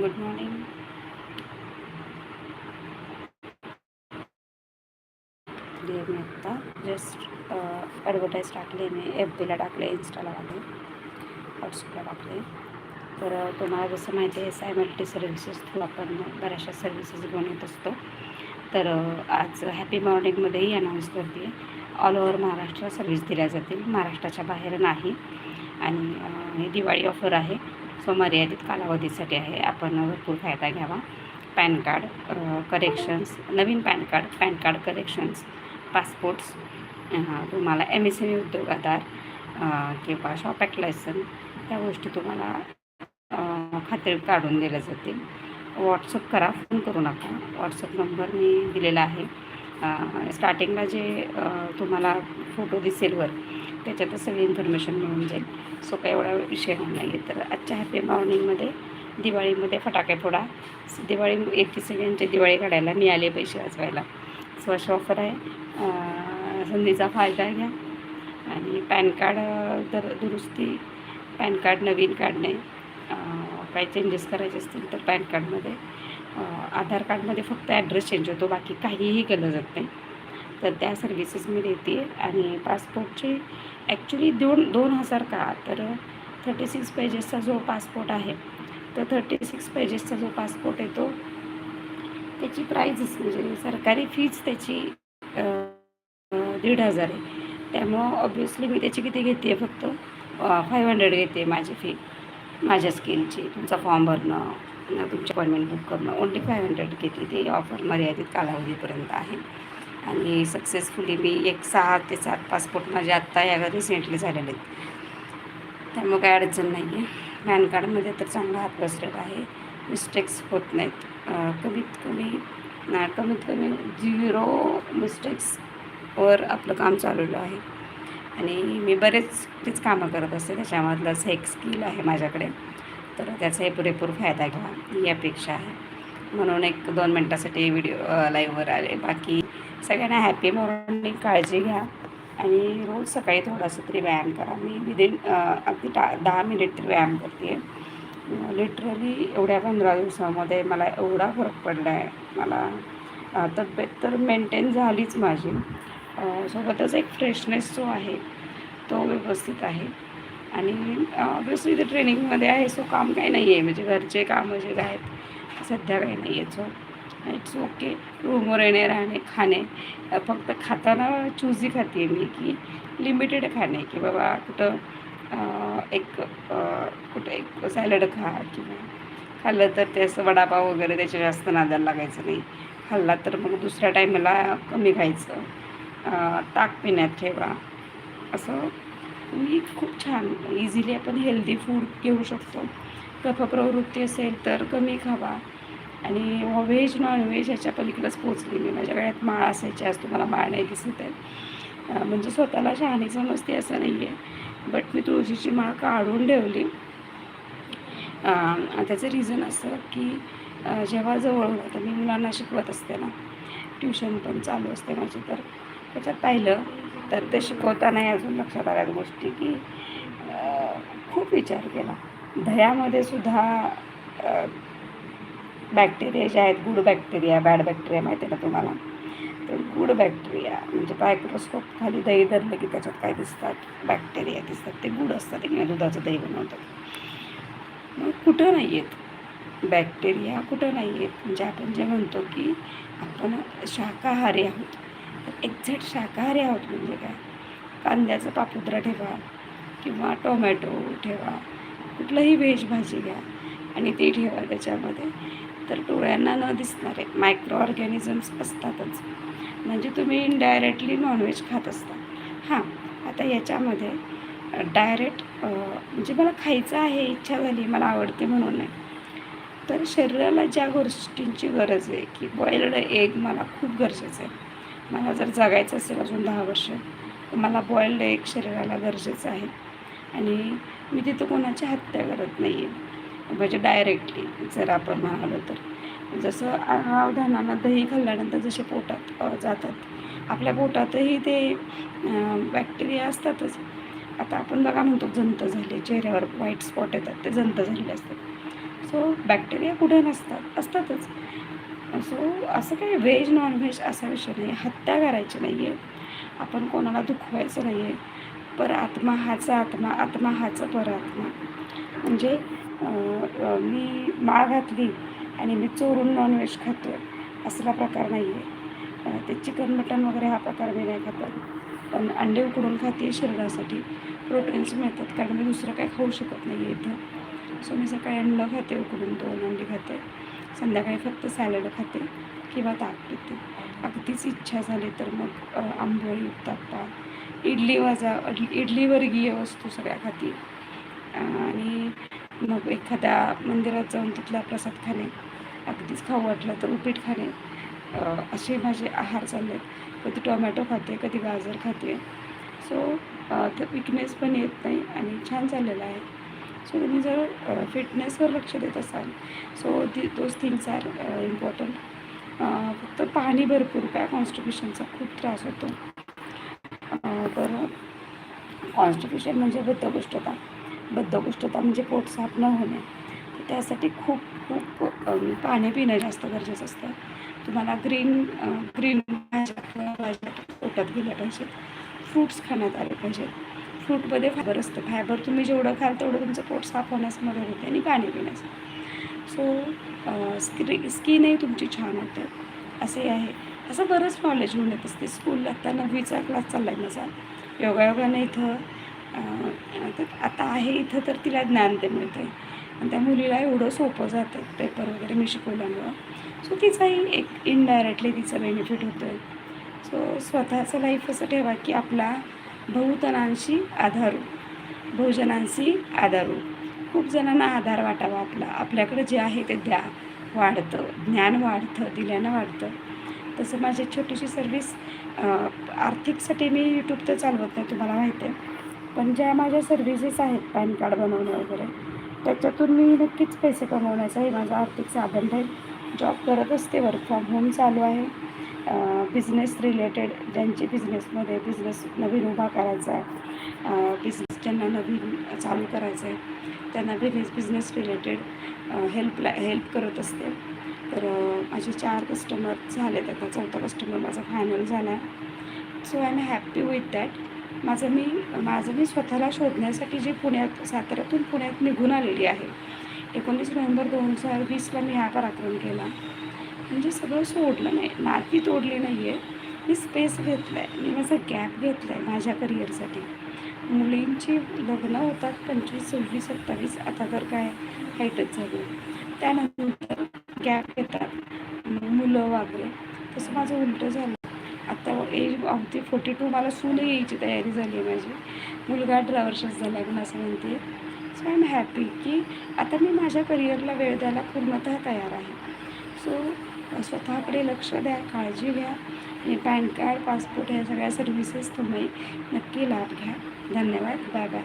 Good morning मी आत्ता just advertise टाकले मी F बीला टाकले इन्स्टाला टाकले व्हॉट्सअपला टाकले. तर तुम्हाला जसं माहिती आहे S I multi services through आपण बऱ्याचशा सर्व्हिसेस घेऊन येत असतो. तर आज हॅपी मॉर्निंगमध्येही अनाऊन्स करते. ऑल ओव्हर महाराष्ट्र सर्व्हिस दिल्या जातील. महाराष्ट्राच्या बाहेर नाही. आणि ही दिवाळी ऑफर आहे. सो मर्यादित कालावधीसाठी आहे. आपण भरपूर फायदा घ्यावा. पॅन कार्ड करेक्शन्स नवीन PAN card PAN card corrections passports तुम्हाला एम एस एम ई उद्योग आधार किंवा शॉप ॲक्ट लायसन त्या गोष्टी तुम्हाला खात्री काढून दिल्या जातील. व्हॉट्सअप करा फोन करू नका. व्हॉट्सअप नंबर मी दिलेला आहे. स्टार्टिंगला जे तुम्हाला फोटो दिसेलवर त्याच्यातच सगळी इन्फॉर्मेशन मिळून जाईल. सो काही एवढा विषय होणार नाही. आहे तर आजच्या हॅपी मॉर्निंगमध्ये दिवाळीमध्ये फटाके फोडा. दिवाळी एकतीस सगळ्यांचे दिवाळी काढायला मिळाले पैसे वाचवायला. सो अशी ऑफर आहे. संधीचा फायदा घ्या. आणि पॅन कार्ड तर दुरुस्ती पॅन कार्ड नवीन काढणे काही चेंजेस करायचे असतील तर पॅन कार्डमध्ये. आधार कार्डमध्ये फक्त ॲड्रेस चेंज होतो. बाकी काहीही केलं जात नाही. तर त्या सर्व्हिसेस मी देते. आणि पासपोर्टचे ॲक्च्युली दोन दोन हजार का? तर थर्टी सिक्स पेजेसचा जो पासपोर्ट आहे तर थर्टी सिक्स पेजेसचा जो पासपोर्ट येतो त्याची प्राईजच म्हणजे सरकारी फीज त्याची दीड हजार आहे. त्यामुळं ऑब्वियसली मी त्याची किती घेते फक्त फाईव्ह हंड्रेड घेते माझी फी माझ्या स्किलची तुमचा फॉर्म भरणं न तुमची अपॉइंटमेंट बुक करणं ओन्ली फाईव्ह हंड्रेड घेते. ती ऑफर मर्यादित कालावधीपर्यंत आहे. आणि सक्सेसफुली मी एक सहा ते सात पासपोर्ट माझे आत्ता या रिसेंटली झालेले आहेत. त्यामुळे काही अडचण नाही आहे पॅन कार्डमध्ये तर चांगला हात बसलेला आहे. मिस्टेक्स होत नाहीत. कमीत कमी ना कमीत कमी झिरो मिस्टेक्सवर आपलं काम चालवलं आहे. आणि मी बरेच तेच कामं करत असते. त्याच्यामधलंच एक स्किल आहे माझ्याकडे. तर त्याचाही पुरेपूर फायदा घ्या. ही अपेक्षा आहे. म्हणून एक दोन मिनटासाठी व्हिडिओ लाईव्हवर आले. बाकी सगळ्यांना हॅपी मॉर्निंग काळजी घ्या. आणि रोज सकाळी थोडासा तरी व्यायाम करा. मी विदिन अगदी टा दहा मिनिट तरी व्यायाम करते लिटरली एवढ्या पंधरा दिवसामध्ये मला एवढा फरक पडला आहे मला तब्येत तर मेंटेन झालीच माझी. सोबतच एक फ्रेशनेस जो आहे तो व्यवस्थित आहे. आणि ऑब्विसली ते ट्रेनिंगमध्ये आहे सो काम काही नाही आहे म्हणजे घरचे कामं जे आहेत. सध्या काही नाही आहे सो इट्स ओके रूमवर येणे राहणे खाणे. फक्त खाताना चूजी खाते मी की लिमिटेड खाणे की बाबा कुठं एक कुठं एक सॅलड खा किंवा खाल्लं तर ते असं वडापाव वगैरे त्याच्या जास्त नादाला लागायचं नाही. खाल्ला तर मग दुसऱ्या टायमाला कमी खायचं. ताक पिण्यात ठेवा. असं मी खूप छान इझिली आपण हेल्दी फूड घेऊ शकतो. कफप्रवृत्ती असेल तर कमी खावा. आणि व्हेज नॉनव्हेज ह्याच्या पलीकडंच पोचली मी. माझ्या गळ्यात माळ असायची आज तुम्हाला माळ नाही दिसत आहे. म्हणजे स्वतःला शहाणी समजते असं नाही आहे बट मी तुळशीची माळ काढून ठेवली. त्याचं रिझन असं की जेव्हा जवळ होतं मी मुलांना शिकवत असते ना. ट्युशन पण चालू असते माझी. तर त्याच्यात पाहिलं तर ते शिकवतानाही अजून लक्षात आल्या गोष्टी की खूप विचार केला. दह्यामध्ये सुद्धा बॅक्टेरिया जे आहेत गुड बॅक्टेरिया बॅड बॅक्टेरिया माहिती आहे ना तुम्हाला? तर गुड बॅक्टेरिया म्हणजे मायक्रोस्कोप खाली दही धरलं की त्याच्यात काय दिसतात? बॅक्टेरिया दिसतात. ते गुड असतात किंवा दुधाचं दही बनवतात. मग कुठं नाही आहेत बॅक्टेरिया कुठं नाही आहेत म्हणजे आपण जे म्हणतो की आपण शाकाहारी आहोत. तर एक्झॅक्ट शाकाहारी आहोत म्हणजे काय? कांद्याचं पापुद्रा ठेवा किंवा टोमॅटो ठेवा. कुठलंही व्हेज भाजी घ्या आणि ती ठेवा त्याच्यामध्ये. तर डोळ्यांना न दिसणारे मायक्रो ऑर्गॅनिझम्स असतातच. म्हणजे तुम्ही इनडायरेक्टली नॉनव्हेज खात असता. हां आता याच्यामध्ये डायरेक्ट म्हणजे मला खायचं आहे इच्छा झाली मला आवडते म्हणून नाही. तर शरीराला ज्या गोष्टींची गरज आहे की बॉईल्ड एग मला खूप गरजेचं आहे. मला जर जगायचं असेल अजून दहा वर्ष तर मला बॉईल्ड एग शरीराला गरजेचं आहे. आणि मी तिथं कोणाची हत्या करत नाही आहे म्हणजे डायरेक्टली जर आपण म्हणालो तर. जसं अवधानानं दही खाल्ल्यानंतर जसे पोटात जातात. आपल्या पोटातही ते बॅक्टेरिया असतातच. आता आपण बघा म्हणतो जंत झाले चेहऱ्यावर व्हाईट स्पॉट येतात ते जंत झालेले असतात. सो बॅक्टेरिया कुठे नसतात असतातच. सो असं काही व्हेज नॉनव्हेज असा विषय नाही हत्या करायची नाही आहे आपण कोणाला दुखवायचं नाही आहे पर आत्मा हाचा आत्मा आत्मा हाचा परात्मा. म्हणजे मी माळ घातली आणि मी चोरून नॉनव्हेज खातो आहे असला प्रकार नाही आहे ते चिकन मटन वगैरे हा प्रकार मी नाही खात. पण अंडे उकडून खाते शरीरासाठी. प्रोटीन्स मिळतात कारण मी दुसरं काही खाऊ शकत नाही आहे इथं. सो मी सकाळी अंडं खाते उकडून दोन अंडी खाते. संध्याकाळी फक्त सॅलड खाते किंवा ताक पिते. अगदीच इच्छा झाली तर मग आंबोळी उत्ताप्पा इडली वाजा इडली वर्गीय वस्तू सगळ्या खाती. आणि मग एखाद्या मंदिरात जाऊन तिथला प्रसाद खाणे अगदीच खाऊ वाटलं तर उपीट खाणे असे माझे आहार चालले आहेत कधी टोमॅटो खाते कधी गाजर खाते. सो तर विकनेस पण येत नाही आणि छान चाललेलं आहे. सो तुम्ही जर फिटनेसवर लक्ष देत असाल सो ती दोज थिंग्स आर इम्पॉर्टंट फक्त पाणी भरपूर काय कॉन्स्टिट्युशनचा खूप त्रास होतो. तर कॉन्स्टिट्युशन म्हणजे बद्धकोष्ठता बद्धकोष्ठता म्हणजे पोट साफ न होणे. तर त्यासाठी खूप खूप पाणी पिणं जास्त गरजेचं असतं. तुम्हाला ग्रीन ग्रीन भाज्या भाज्या पोटात गेल्या पाहिजेत. फ्रूट्स खाण्यात आले पाहिजेत. फ्रूटमध्ये फायबर असतं. फायबर तुम्ही जेवढं खाल तेवढं तुमचं पोट साफ होण्यास मदत होते आणि पाणी पिण्यास. सो स्क्री स्किनही तुमची छान होते. असे आहे. असं बरंच नॉलेज होऊन येत असते. स्कूलला आत्ता नववीचा क्लास चालला आहे माझा. योगायोगाने इथं आता आहे इथं तर तिला ज्ञान ते मिळतं आहे आणि त्या मुलीला एवढं सोपं जातं पेपर वगैरे मी शिकवल्यामुळं. सो तिचाही एक इनडायरेक्टली तिचं बेनिफिट होतो आहे सो स्वतःचं लाईफ असं ठेवा की आपला बहुतनांशी आधारू बहुजनांशी आधारू. खूप जणांना आधार वाटावा आपला. आपल्याकडे जे आहे ते द्या. वाढतं. ज्ञान वाढतं. दिल्यानं वाढतं. तसं माझी छोटीशी सर्विस आर्थिकसाठी मी यूट्यूब तर चालवत नाही तुम्हाला माहिती आहे. पण ज्या माझ्या सर्व्हिसेस आहेत पॅन कार्ड बनवणं वगैरे त्याच्यातून मी नक्कीच पैसे कमवण्याचं हे माझं आर्थिक साधन राहील जॉब करत असते वर्क फ्रॉम होम चालू आहे. बिझनेस रिलेटेड ज्यांची बिझनेसमध्ये बिझनेस नवीन उभा करायचा आहे बिझनेस ज्यांना नवीन चालू करायचं आहे त्यांना बिझनेस बिझनेस रिलेटेड हेल्पला हेल्प करत असते. तर माझे चार कस्टमर झाले आता चौथा कस्टमर माझा फायनल झाला आहे. So I am happy with that माझं मी माझं मी स्वतःला शोधण्यासाठी जे पुण्यात साताऱ्यातून पुण्यात निघून आलेली आहे. एकोणीस नोव्हेंबर दोन हजार वीसला मी हा पराक्रम केला. म्हणजे सगळं सोडलं नाही नाती तोडली नाही आहे मी स्पेस घेतला आहे मी माझा गॅप घेतला आहे माझ्या करिअरसाठी मुलींची लग्न होतात पंचवीस सव्वीस सत्तावीस आता तर काय हाईटच झाली. त्यानंतर गॅप घेतात मुलं वगैरे तसं माझं उलटं झालं. आता एज अगदी फोर्टी टू मला सून यायची तयारी झाली आहे माझी. मुलगा अठरा वर्षाचा झाला आहे असं म्हणते. सो आय एम हॅपी की आता मी माझ्या करिअरला वेळ द्यायला पूर्णतः तयार आहे. सो स्वतःकडे लक्ष द्या काळजी घ्या. आणि पॅन कार्ड पासपोर्ट ह्या सगळ्या सर्व्हिसेस तुम्ही नक्की लाभ घ्या. धन्यवाद. Bye bye